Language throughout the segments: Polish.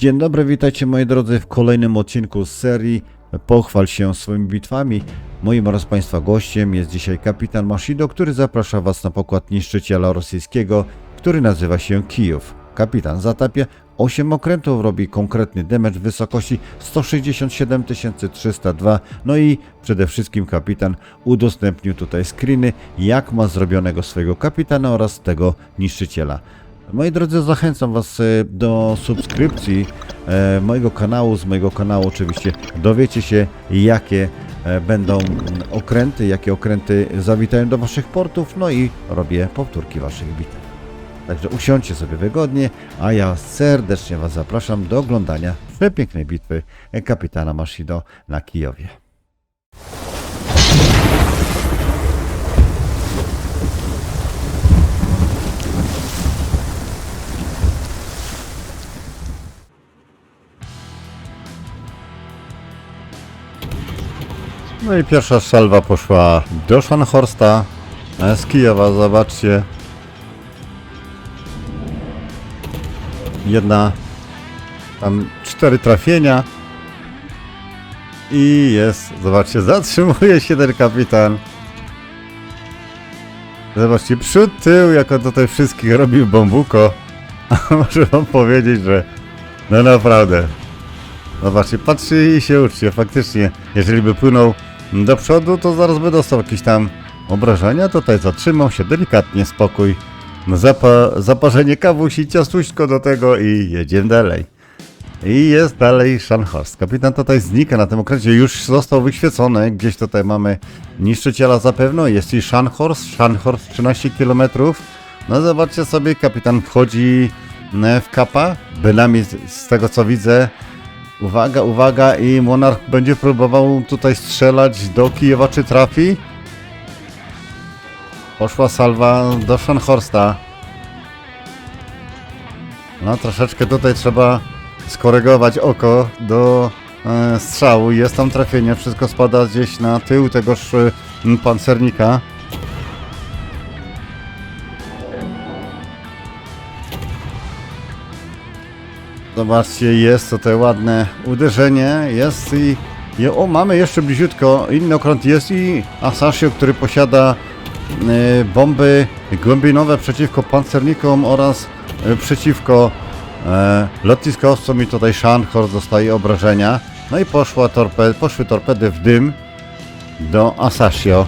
Dzień dobry, witajcie moi drodzy w kolejnym odcinku z serii Pochwal się swoimi bitwami. Moim oraz Państwa gościem jest dzisiaj kapitan Mashido, który zaprasza Was na pokład niszczyciela rosyjskiego, który nazywa się Kijów. Kapitan zatapia 8 okrętów, robi konkretny damage w wysokości 167 302, no i przede wszystkim kapitan udostępnił tutaj screeny, jak ma zrobionego swojego kapitana oraz tego niszczyciela. Moi drodzy, zachęcam Was e, do subskrypcji e, mojego kanału. Z mojego kanału oczywiście dowiecie się, jakie e, będą okręty, jakie okręty zawitają do Waszych portów, no i robię powtórki Waszych bitew. Także usiądźcie sobie wygodnie, a ja serdecznie Was zapraszam do oglądania przepięknej bitwy kapitana Mashido na Kijowie. No i pierwsza strzelba poszła do Scharnhorsta e, z Kijowa, zobaczcie. Jedna, tam cztery trafienia. I jest, zobaczcie, zatrzymuje się ten kapitan. Zobaczcie, przód, tył, jako tutaj wszystkich robił bambuko. A muszę wam powiedzieć, że no naprawdę. Zobaczcie, patrzy i się uczcie, faktycznie. Jeżeli by płynął do przodu, to zaraz by dostał jakieś tam obrażenia. Tutaj zatrzymał się delikatnie, spokój. Zapa zaparzenie kawusi, ciastuśko do tego i jedziemy dalej. I jest dalej Scharnhorst. Kapitan tutaj znika na tym okręcie, już został wyświecony. Gdzieś tutaj mamy niszczyciela zapewne. Jest i Scharnhorst, Scharnhorst 13 km. No zobaczcie sobie, kapitan wchodzi e, w kapa. Bynajmniej z tego co widzę, Uwaga, uwaga i Monarch będzie próbował tutaj strzelać do Kijewa, czy trafi? Poszła salwa do Scharnhorsta. No troszeczkę tutaj trzeba skorygować oko do e, strzału. Jest tam trafienie, wszystko spada gdzieś na tył tegoż e, pancernika. Zobaczcie, jest tutaj ładne uderzenie, jest i, o, mamy jeszcze bliziutko, inny okrąt jest i Asasio, który posiada e, bomby głębinowe przeciwko pancernikom oraz e, przeciwko e, lotniskowcom i tutaj Scharnhorst dostaje obrażenia. No i poszła torped, poszły torpedy w dym do Asasio.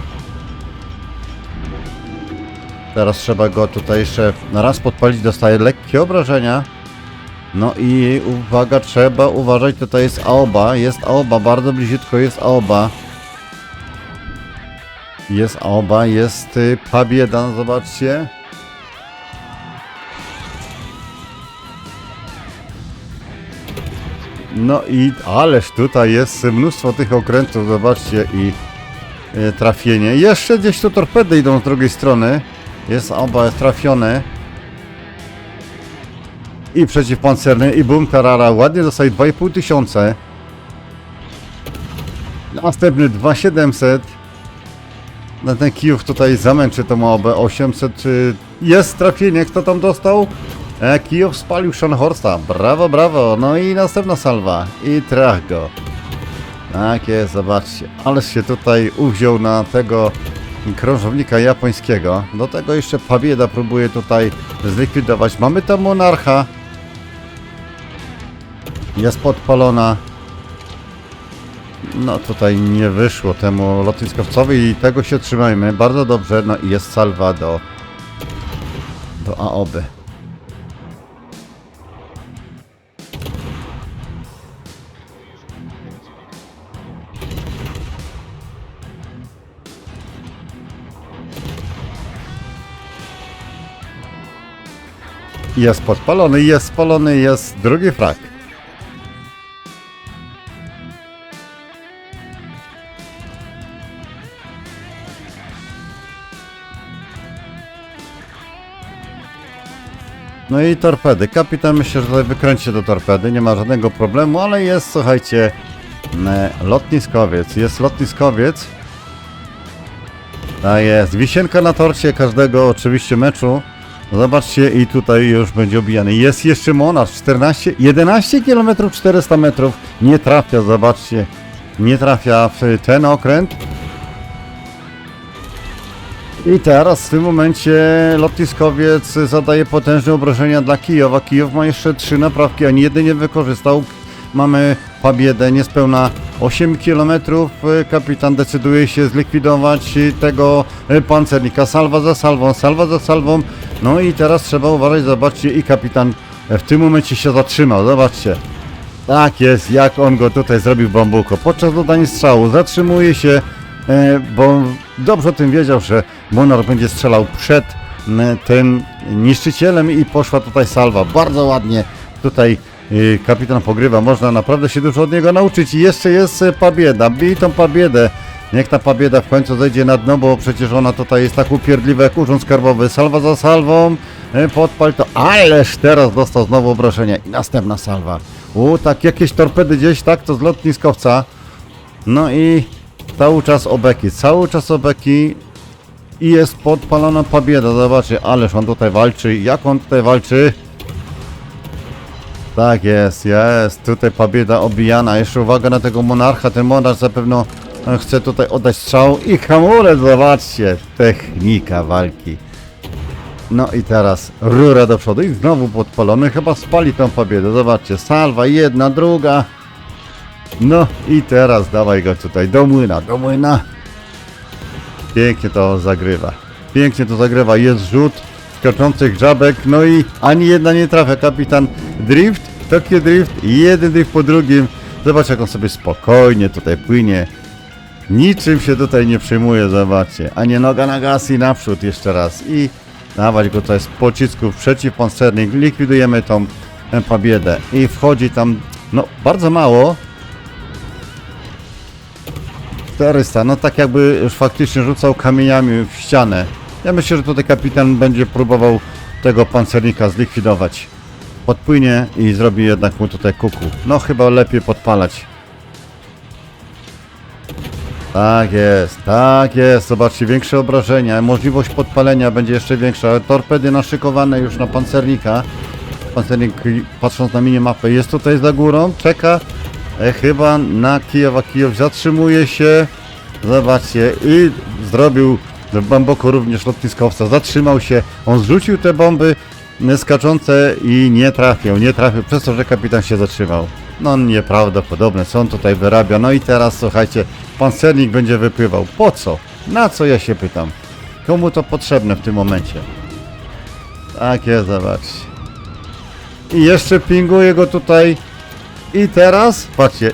Teraz trzeba go tutaj jeszcze raz podpalić, dostaje lekkie obrażenia. No i uwaga, trzeba uważać, tutaj jest Aoba, jest Aoba, bardzo bliziutko jest Aoba. Jest Aoba, jest y, Pabieda, zobaczcie. No i ależ tutaj jest mnóstwo tych okrętów, zobaczcie i y, trafienie. Jeszcze gdzieś tu torpedy idą z drugiej strony. Jest Aoba trafione. I przeciwpancerny, i boom, tarara, ładnie dostaje 2,5 tysiące. Następny 2700. Na ten kijów tutaj zamęczy tą OB 800. y, Jest trafienie, kto tam dostał? E, Kijów spalił Scharnhorsta. Brawo, brawo. No i następna salwa. I trach go. Tak jest, zobaczcie. Ależ się tutaj uwziął na tego krążownika japońskiego. Do tego jeszcze Pabieda próbuje tutaj zlikwidować. Mamy tam monarcha. Jest podpalona. No tutaj nie wyszło temu lotniskowcowi i tego się trzymajmy. Bardzo dobrze. No i jest salwa do do AOB. Jest podpalony, jest spalony, jest drugi frak. No i torpedy. Kapitan myślę, że tutaj wykręci do torpedy, nie ma żadnego problemu, ale jest, słuchajcie, e, lotniskowiec. Jest lotniskowiec. A jest. Wisienka na torcie każdego oczywiście meczu. Zobaczcie i tutaj już będzie obijany. Jest jeszcze Monarch 14, 11 km 400 metrów. Nie trafia, zobaczcie. Nie trafia w ten okręt. I teraz w tym momencie lotniskowiec zadaje potężne obrażenia dla Kijowa. Kijów ma jeszcze trzy naprawki, ani jeden nie wykorzystał. Mamy Pabiedę niespełna 8 km. Kapitan decyduje się zlikwidować tego pancernika. Salwa za salwą, salwa za salwą. No i teraz trzeba uważać, zobaczcie i kapitan w tym momencie się zatrzymał. Zobaczcie. Tak jest, jak on go tutaj zrobił bambuko. Podczas dodania strzału zatrzymuje się, e, bo dobrze o tym wiedział, że Monarch będzie strzelał przed tym niszczycielem i poszła tutaj salwa. Bardzo ładnie tutaj e, kapitan pogrywa. Można naprawdę się dużo od niego nauczyć. I jeszcze jest e, Pabieda. Bij tą Pabiedę. Niech ta Pabieda w końcu zejdzie na dno, bo przecież ona tutaj jest tak upierdliwa jak urząd skarbowy. Salwa za salwą. E, Podpal to. Ależ teraz dostał znowu obrażenia. I następna salwa. U, tak jakieś torpedy gdzieś, tak, to z lotniskowca. No i cały czas obeki, cały czas obeki i jest podpalona pabieda, zobaczcie, ależ on tutaj walczy, jak on tutaj walczy. Tak jest, jest, tutaj pabieda obijana, jeszcze uwaga na tego monarcha, ten monarch zapewne chce tutaj oddać strzał i hamulec, zobaczcie, technika walki. No i teraz rura do przodu i znowu podpalony, chyba spali tą pobiedę, zobaczcie, salwa, jedna, druga. No i teraz dawaj go tutaj do młyna, do młyna. Pięknie to zagrywa, pięknie to zagrywa, jest rzut skaczących żabek, no i ani jedna nie trafia, kapitan drift, Tokio drift, jeden drift po drugim. Zobacz jak on sobie spokojnie tutaj płynie. Niczym się tutaj nie przejmuje, zobaczcie. A nie noga na gaz i naprzód jeszcze raz. I dawać go tutaj z pocisków przeciwpancernych. Likwidujemy tą e, pobiedę. I wchodzi tam, no bardzo mało. 400, no tak jakby już faktycznie rzucał kamieniami w ścianę. Ja myślę, że tutaj kapitan będzie próbował tego pancernika zlikwidować. Podpłynie i zrobi jednak mu tutaj kuku. No chyba lepiej podpalać. Tak jest, tak jest. Zobaczcie, większe obrażenia, możliwość podpalenia będzie jeszcze większa. Torpedy naszykowane już na pancernika. Pancernik, patrząc na minimapę, jest tutaj za górą, czeka e, chyba na Kijowa. Kijów zatrzymuje się. Zobaczcie, i zrobił w Bamboku również lotniskowca. Zatrzymał się, on zrzucił te bomby skaczące i nie trafił, nie trafił, przez to, że kapitan się zatrzymał. No nieprawdopodobne, co on tutaj wyrabia. No i teraz słuchajcie, pancernik będzie wypływał. Po co? Na co ja się pytam? Komu to potrzebne w tym momencie? Tak jest, zobaczcie. I jeszcze pinguje go tutaj. I teraz, patrzcie,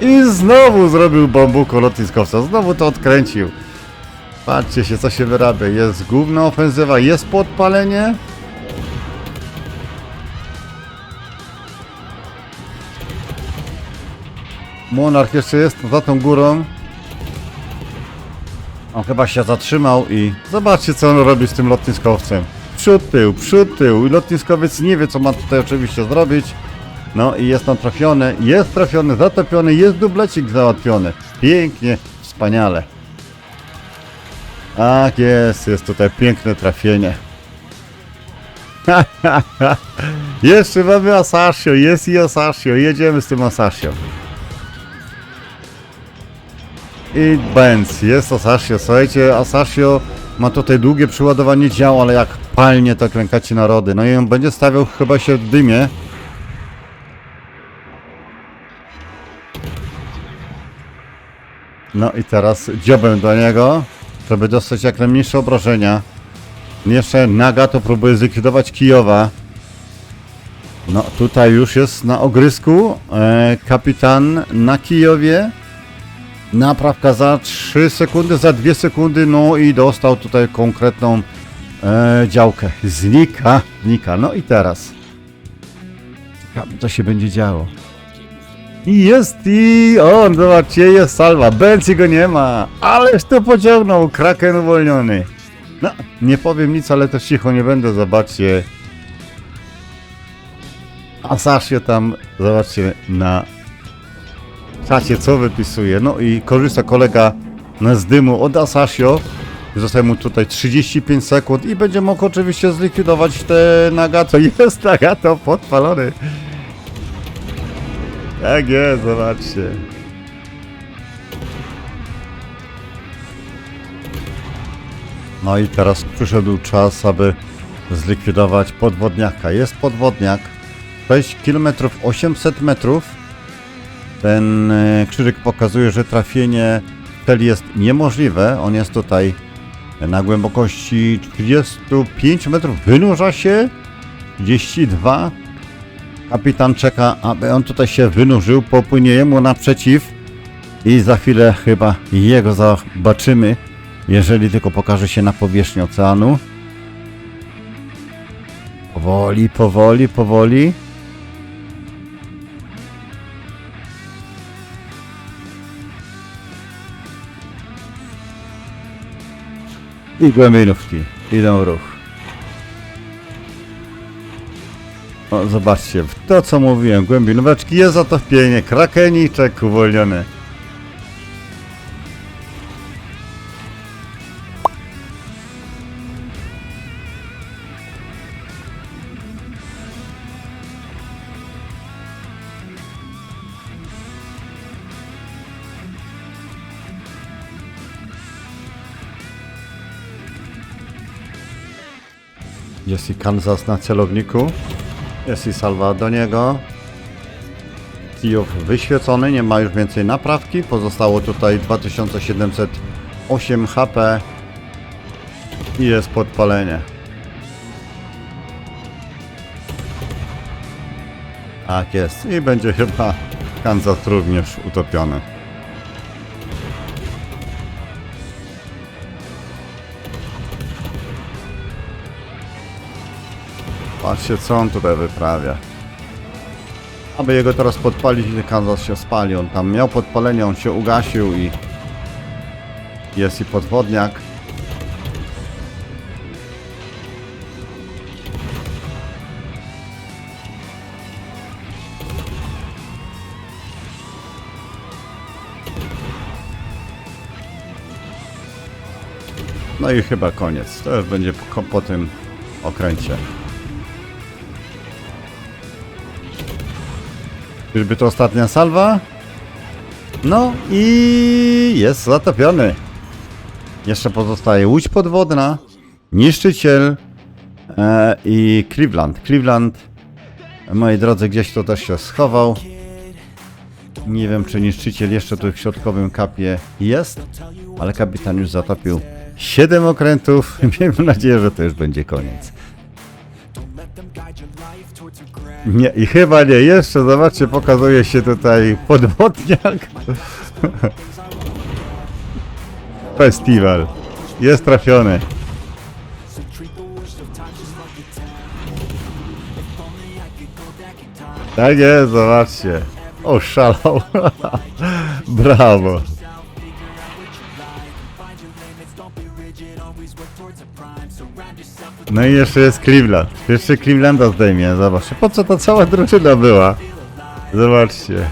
i znowu zrobił bambuko lotniskowca. Znowu to odkręcił. Patrzcie się, co się wyrabia. Jest główna ofensywa, jest podpalenie. Monarch jeszcze jest za tą górą. On chyba się zatrzymał i zobaczcie co on robi z tym lotniskowcem. Przód tył, przód tył i lotniskowiec nie wie co ma tutaj oczywiście zrobić. No i jest on trafiony, jest trafiony, zatopiony, jest dublecik załatwiony. Pięknie, wspaniale. Tak jest, jest tutaj piękne trafienie. Jeszcze mamy Asasio, jest i Asasio, jedziemy z tym Asasio. I Benz, jest Asasio. Słuchajcie, Asasio ma tutaj długie przyładowanie dział, ale jak palnie to klękacie narody. No i on będzie stawiał chyba się w dymie. No i teraz dziobem do niego, żeby dostać jak najmniejsze obrażenia. Jeszcze Nagato próbuje zlikwidować Kijowa. No tutaj już jest na ogrysku e, kapitan na Kijowie. Naprawka za 3 sekundy, za 2 sekundy, no i dostał tutaj konkretną e, działkę. Znika, znika. No i teraz. Co się będzie działo. I jest i on, zobaczcie, jest salwa. Benci go nie ma. Ależ to pociągnął, kraken uwolniony. No, nie powiem nic, ale też cicho nie będę, zobaczcie. Asasio tam, zobaczcie, na czacie co wypisuje. No i korzysta kolega z dymu od Asasio. Zostaje mu tutaj 35 sekund i będzie mógł oczywiście zlikwidować te Nagato. Jest Nagato podpalony. Tak jest, zobaczcie. No i teraz przyszedł czas, aby zlikwidować podwodniaka. Jest podwodniak. 6 km 800 metrów. Ten e, krzyżyk pokazuje, że trafienie cel jest niemożliwe. On jest tutaj na głębokości 35 metrów. Wynurza się 32. Kapitan czeka, aby on tutaj się wynurzył. Popłynie jemu naprzeciw. I za chwilę chyba jego zobaczymy, jeżeli tylko pokaże się na powierzchni oceanu. Powoli, powoli, powoli. I głębinówki idą w ruch. O, zobaczcie, w to co mówiłem, głębinóweczki, jest zatopienie, krakeniczek uwolniony. Jest i Kansas na celowniku. Jest i salwa do niego. Kijów wyświecony, nie ma już więcej naprawki. Pozostało tutaj 2708 HP. I jest podpalenie. Tak jest. I będzie chyba Kansas również utopiony. Patrzcie, co on tutaj wyprawia. Aby jego teraz podpalić, Kansas się spali. On tam miał podpalenie, on się ugasił i jest i podwodniak. No i chyba koniec. To już będzie po, po tym okręcie. Czyżby to ostatnia salwa? No i jest zatopiony. Jeszcze pozostaje łódź podwodna, niszczyciel e, i Cleveland. Cleveland, moi drodzy, gdzieś to też się schował. Nie wiem, czy niszczyciel jeszcze tu w środkowym kapie jest, ale kapitan już zatopił 7 okrętów. Miejmy nadzieję, że to już będzie koniec. Nie, i chyba nie. Jeszcze, zobaczcie, pokazuje się tutaj podwodniak. Festiwal. Jest trafiony. Tak jest, zobaczcie. O, szalał. Brawo. No i jeszcze jest Cleveland. Jeszcze Clevelanda zdejmie, zobaczcie. Po co ta cała drużyna była? Zobaczcie.